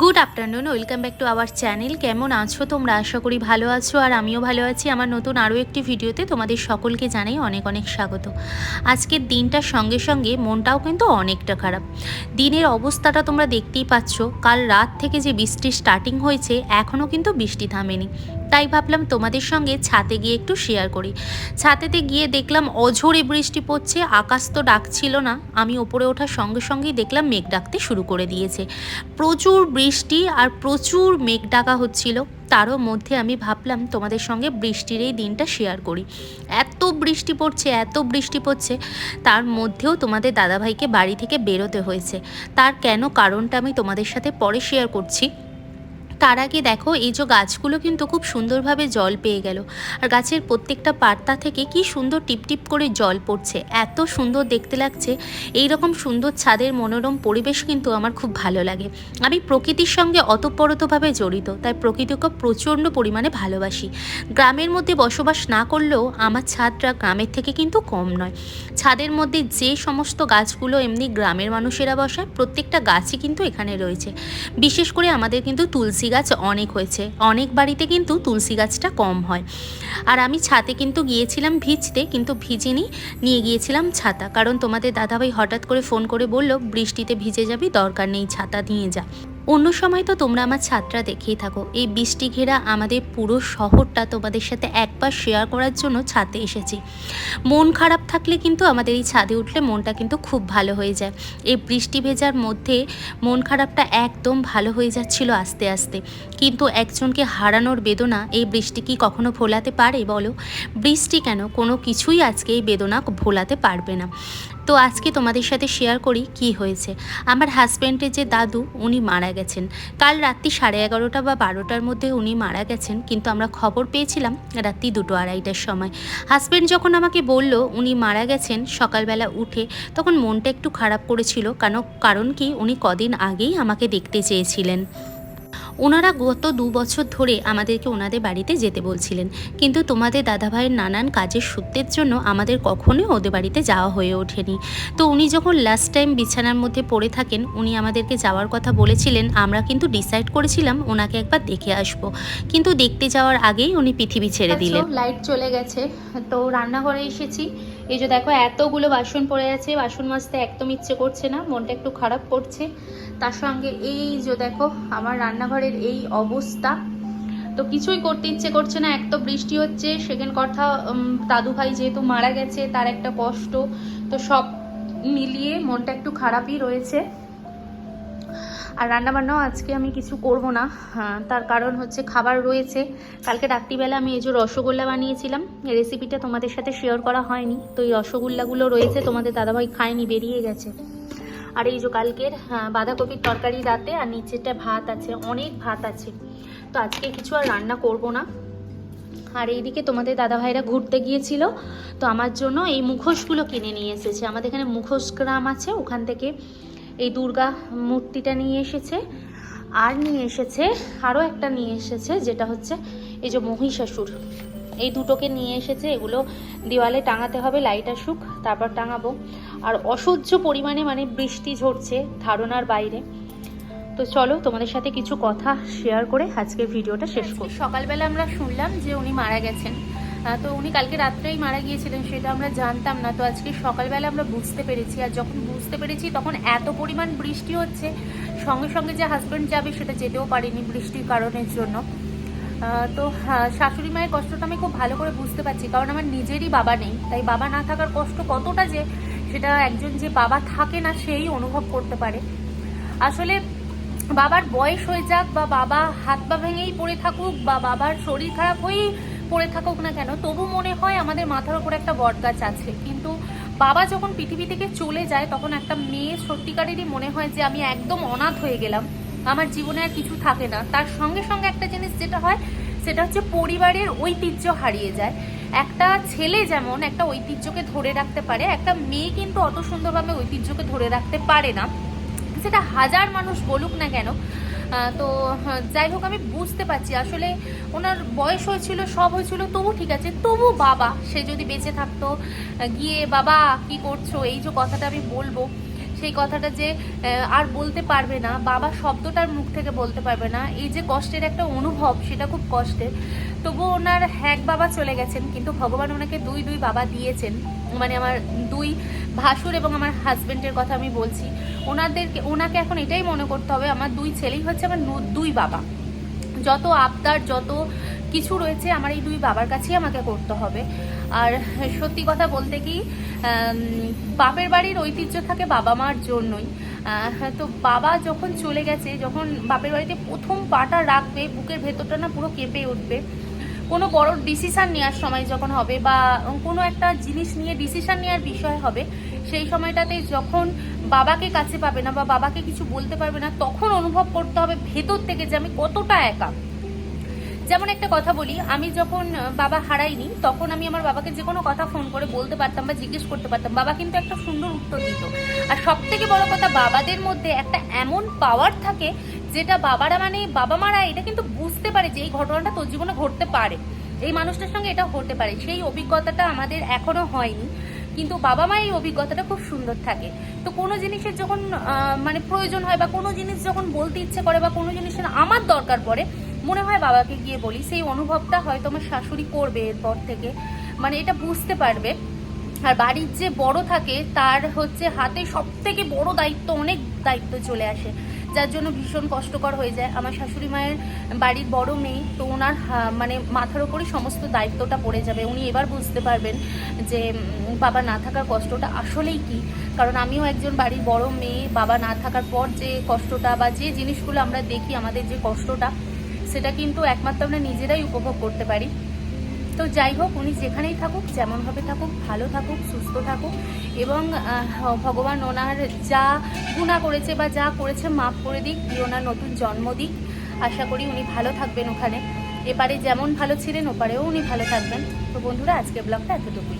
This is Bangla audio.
Good afternoon welcome back to our channel কেমন আছো তোমরা? আশা করি ভালো আছো আর আমিও ভালো আছি। আমার নতুন আরও একটি ভিডিওতে তোমাদের সকলকে জানাই অনেক অনেক স্বাগত। আজকের দিনটার সঙ্গে সঙ্গে মনটাও কিন্তু অনেকটা খারাপ। দিনের অবস্থাটা তোমরা দেখতেই পাচ্ছ। কাল রাত থেকে যে বৃষ্টি স্টার্টিং হয়েছে, এখনও কিন্তু বৃষ্টি থামেনি। তাই ভাবলাম তোমাদের সঙ্গে ছাতে গিয়ে একটু শেয়ার করি। ছাতেতে গিয়ে দেখলাম অঝোরে বৃষ্টি পড়ছে, আকাশ তো ডাকছিল না। আমি ওপরে ওঠার সঙ্গে সঙ্গেই দেখলাম মেঘ ডাকতে শুরু করে দিয়েছে। প্রচুর বৃষ্টি আর প্রচুর মেঘ ডাকা হচ্ছিল। তারও মধ্যে আমি ভাবলাম তোমাদের সঙ্গে বৃষ্টির এই দিনটা শেয়ার করি। এত বৃষ্টি পড়ছে, এত বৃষ্টি পড়ছে, তার মধ্যেও তোমাদের দাদাভাইকে বাড়ি থেকে বেরোতে হয়েছে। তার কেন কারণটা আমি তোমাদের সাথে পরে শেয়ার করছি? তার আগে দেখো, এই যে গাছগুলো কিন্তু খুব সুন্দরভাবে জল পেয়ে গেল। আর গাছের প্রত্যেকটা পাতা থেকে কি সুন্দর টিপটিপ করে জল পড়ছে। এত সুন্দর দেখতে লাগছে। এই রকম সুন্দর ছাদের মনোরম পরিবেশ কিন্তু আমার খুব ভালো লাগে। আমি প্রকৃতির সঙ্গে অতপ্রতভাবে জড়িত, তাই প্রকৃতিকে প্রচণ্ড পরিমাণে ভালোবাসি। গ্রামের মধ্যে বসবাস না করলেও আমার ছাদটা গ্রামের থেকে কিন্তু কম নয়। ছাদের মধ্যে যে সমস্ত গাছগুলো এমনি গ্রামের মানুষেরা বসায়, প্রত্যেকটা গাছই কিন্তু এখানে রয়েছে। বিশেষ করে আমাদের কিন্তু তুলসী গাছ অনেক হয়েছে। অনেক বাড়িতে কিন্তু তুলসী গাছটা কম হয়। আর আমি ছাতে কিন্তু গিয়েছিলাম ভিজতে, কিন্তু ভিজিনি, নিয়ে গিয়েছিলাম ছাতা। কারণ তোমাদের দাদাভাই হঠাৎ করে ফোন করে বলল, বৃষ্টিতে ভিজে যাবি, দরকার নেই, ছাতা নিয়ে যা। অন্য সময় তো তোমরা আমার ছাদটা দেখেই থাকো। এই বৃষ্টি ঘেরা আমাদের পুরো শহরটা তোমাদের সাথে একবার শেয়ার করার জন্য ছাদে এসেছি। মন খারাপ থাকলে কিন্তু আমাদের এই ছাদে উঠলে মনটা কিন্তু খুব ভালো হয়ে যায়। এই বৃষ্টি ভেজার মধ্যে মন খারাপটা একদম ভালো হয়ে যাচ্ছিল আস্তে আস্তে। কিন্তু একজনকে হারানোর বেদনা এই বৃষ্টি কি কখনো ভোলাতে পারে বলো? বৃষ্টি কেন? কোনো কিছুই আজকে এই বেদনা ভোলাতে পারবে না। তো আজকে তোমাদের সাথে শেয়ার করি কি হয়েছে। আমার হাজব্যান্ডের যে দাদু, উনি মারা গেছেন। কাল রাত্রি সাড়ে এগারোটা বা বারোটার মধ্যে উনি মারা গেছেন, কিন্তু আমরা খবর পেয়েছিলাম রাত্রি দুটো আড়াইটার সময়। হাজব্যান্ড যখন আমাকে বলল উনি মারা গেছেন সকালবেলা উঠে, তখন মনটা একটু খারাপ করেছিল কারণ কারণ কি উনি কদিন আগেই আমাকে দেখতে চেয়েছিলেন। ওনারা গত দু বছর ধরে আমাদেরকে ওনাদের বাড়িতে যেতে বলছিলেন। কিন্তু তোমাদের দাদাভাইয়ের নানান কাজের সূত্রের জন্য আমাদের কখনোই ওদের বাড়িতে যাওয়া হয়ে ওঠেনি। তো উনি যখন লাস্ট টাইম বিছানার মধ্যে পড়ে থাকেন উনি আমাদেরকে যাওয়ার কথা বলেছিলেন। আমরা কিন্তু ডিসাইড করেছিলাম ওনাকে একবার দেখে আসব। কিন্তু দেখতে যাওয়ার আগেই উনি পৃথিবী ছেড়ে দিলেন। লাইট চলে গেছে। তো রান্নাঘরে এসেছি। এই যে দেখো, এতগুলো বাসন পড়ে আছে, বাসন মাজতে একদম ইচ্ছে করছে না, মনটা একটু খারাপ করছে। তার সঙ্গে এই যে দেখো, আমার রান্নাঘরের এই অবস্থা। তো কিছুই করতে ইচ্ছে করছে না, এক তো বৃষ্টি হচ্ছে, সেকেন্ড কথা দাদু ভাই যেহেতু মারা গেছে, তার একটা কষ্ট। তো সব মিলিয়ে মনটা একটু খারাপই রয়েছে। আর রান্নাবান্নাও আজকে আমি কিছু করব না। হ্যাঁ, তার কারণ হচ্ছে খাবার রয়েছে। কালকে রাত্রিবেলা আমি এই যে রসগোল্লা বানিয়েছিলাম রেসিপিটা তোমাদের সাথে শেয়ার করা হয়নি। তো এই রসগোল্লাগুলো রয়েছে তোমাদের দাদাভাই খায়নি বেরিয়ে গেছে। আর এই যে কালকের হ্যাঁ, বাঁধাকপির তরকারি রাতে আর নিচেরটা ভাত আছে অনেক ভাত আছে। তো আজকে কিছু আর রান্না করব না। আর এইদিকে তোমাদের দাদাভাইরা ঘুরতে গিয়েছিল তো আমার জন্য এই মুখোশগুলো কিনে নিয়ে এসেছে। আমাদের এখানে মুখোশ গ্রাম আছে ওখান থেকে এই দুর্গা মূর্তিটা নিয়ে এসেছে। আর নিয়ে এসেছে আরও একটা নিয়ে এসেছে যেটা হচ্ছে এই যে মহিষাসুর। এই দুটোকে নিয়ে এসেছে এগুলো দেওয়ালে টাঙাতে হবে লাইট আসুক তারপর টাঙাবো। আর অসহ্য পরিমাণে মানে বৃষ্টি ঝরছে ধারণার বাইরে। তো চলো তোমাদের সাথে কিছু কথা শেয়ার করে আজকের ভিডিওটা শেষ করি সকালবেলা আমরা শুনলাম যে উনি মারা গেছেন। তো উনি কালকে রাত্রেই মারা গিয়েছিলেন সেটা আমরা জানতাম না। তো আজকে সকালবেলা আমরা বুঝতে পেরেছি। আর যখন বুঝতে পেরেছি তখন এত পরিমাণ বৃষ্টি হচ্ছে সঙ্গে সঙ্গে যে হাজব্যান্ড যাবে সেটা যেতেও পারিনি বৃষ্টির কারণের জন্য। তো হ্যাঁ, শাশুড়ি মায়ের কষ্টটা আমি খুব ভালো করে বুঝতে পারছি কারণ আমার নিজেরই বাবা নেই। তাই বাবা না থাকার কষ্ট কতটা যে সেটা একজন যে বাবা থাকে না সেই অনুভব করতে পারে। আসলে বাবার বয়স হয়ে যাক বা বাবা হাত পা ভেঙেই পড়ে থাকুক বা বাবার শরীর খারাপ হয়েই পড়ে থাকুক না কেন, তবু মনে হয় আমাদের মাথার উপর একটা বট গাছ আছে। কিন্তু বাবা যখন পৃথিবী থেকে চলে যায়, তখন একটা মেয়ে সত্যিকারেরই মনে হয় যে আমি একদম অনাথ হয়ে গেলাম। আমার জীবনে আর কিছু থাকে না। তার সঙ্গে সঙ্গে একটা জিনিস যেটা হয়, সেটা হচ্ছে পরিবারের ঐতিহ্য হারিয়ে যায়। একটা ছেলে যেমন একটা ঐতিহ্যকে ধরে রাখতে পারে, একটা মেয়ে কিন্তু অত সুন্দরভাবে ঐতিহ্যকে ধরে রাখতে পারে না। সেটা হাজার মানুষ বলুক না কেন তো হ্যাঁ, যাই হোক আমি বুঝতে পারছি। আসলে ওনার বয়স হয়েছিল সব হয়েছিল তবু ঠিক আছে। তবু বাবা সে যদি বেঁচে থাকতো গিয়ে বাবা কি করছ? এই যে কথাটা আমি বলব সেই কথাটা যে আর বলতে পারবে না। বাবা শব্দটার মুখ থেকে বলতে পারবে না। এই যে কষ্টের একটা অনুভব সেটা খুব কষ্টের। তবু ওনার এক বাবা চলে গেছেন, কিন্তু ভগবান ওনাকে দুই দুই বাবা দিয়েছেন। মানে আমার দুই ভাসুর এবং আমার হাজবেন্ডের কথা আমি বলছি। ওনাদেরকে, ওনাকে এখন এটাই মনে করতে হবে, আমার দুই ছেলেই হচ্ছে আমার দুই বাবা। যত আবদার, যত কিছু রয়েছে আমার এই দুই বাবার কাছেই আমাকে করতে হবে। আর সত্যি কথা বলতে কি বাপের বাড়ির ঐতিহ্য থাকে বাবা মার জন্যই। তো বাবা যখন চলে গেছে, যখন বাপের বাড়িতে প্রথম পাটা রাখবে, বুকের ভেতরটা না পুরো কেঁপে উঠবে। কোনো বড় ডিসিশন নেওয়ার সময় যখন হবে বা কোনো একটা জিনিস নিয়ে ডিসিশন নেওয়ার বিষয় হবে, সেই সময়টাতে যখন বাবাকে কাছে পাবে না বা বাবাকে কিছু বলতে পারবে না, তখন অনুভব করতে হবে ভেতর থেকে যে আমি কতটা একা। যেমন একটা কথা বলি, আমি যখন বাবা হারাইনি, তখন আমি আমার বাবাকে যে কোনো কথা ফোন করে বলতে পারতাম বা জিজ্ঞেস করতে পারতাম। বাবা কিন্তু একটা সুন্দর উত্তর দিত। আর সব থেকে বড় কথা, বাবাদের মধ্যে একটা এমন পাওয়ার থাকে যেটা বাবারা মানে বাবা মারা, এটা কিন্তু বুঝতে পারে যে এই ঘটনাটা তোর জীবনে ঘটতে পারে। এই মানুষটার সঙ্গে এটা হতে পারে। সেই অভিজ্ঞতাটা আমাদের এখনও হয়নি, কিন্তু বাবা মা এই অভিজ্ঞতাটা খুব সুন্দর থাকে। তো কোনো জিনিসের যখন মানে প্রয়োজন হয় বা কোনো জিনিস যখন বলতে ইচ্ছে করে বা কোনো জিনিসের আমার দরকার পড়ে, মনে হয় বাবাকে গিয়ে বলি, সেই অনুভবটা হয়তো আমার শাশুড়ি করবে এরপর থেকে। মানে এটা বুঝতে পারবে। আর বাড়ির যে বড় থাকে, তার হচ্ছে হাতে সব থেকে বড় দায়িত্ব, অনেক দায়িত্ব চলে আসে। যার জন্য ভীষণ কষ্টকর হয়ে যায়। আমার শাশুড়ি মায়ের বাড়ির বড় মেয়ে, তো ওনার মানে মাথার ওপরই সমস্ত দায়িত্বটা পড়ে যাবে। উনি এবার বুঝতে পারবেন যে বাবা না থাকার কষ্টটা আসলেই কি। কারণ আমিও একজন বাড়ির বড় মেয়ে, বাবা না থাকার পর যে কষ্টটা বা যে জিনিসগুলো আমরা দেখি, আমাদের যে কষ্টটা, সেটা কিন্তু একমাত্র আমরা নিজেরাই উপভোগ করতে পারি। তো যাই হোক, উনি যেখানেই থাকুক, যেমনভাবে থাকুক, ভালো থাকুক, সুস্থ থাকুক, এবং ভগবান ওনার যা গুণা করেছে বা যা করেছে মাফ করে দিক ওনার নতুন জন্ম দিক। আশা করি উনি ভালো থাকবেন ওখানে। এপারে যেমন ভালো ছিলেন, ওপারেও উনি ভালো থাকবেন। তো বন্ধুরা আজকে ব্লগটা এতটুকুই।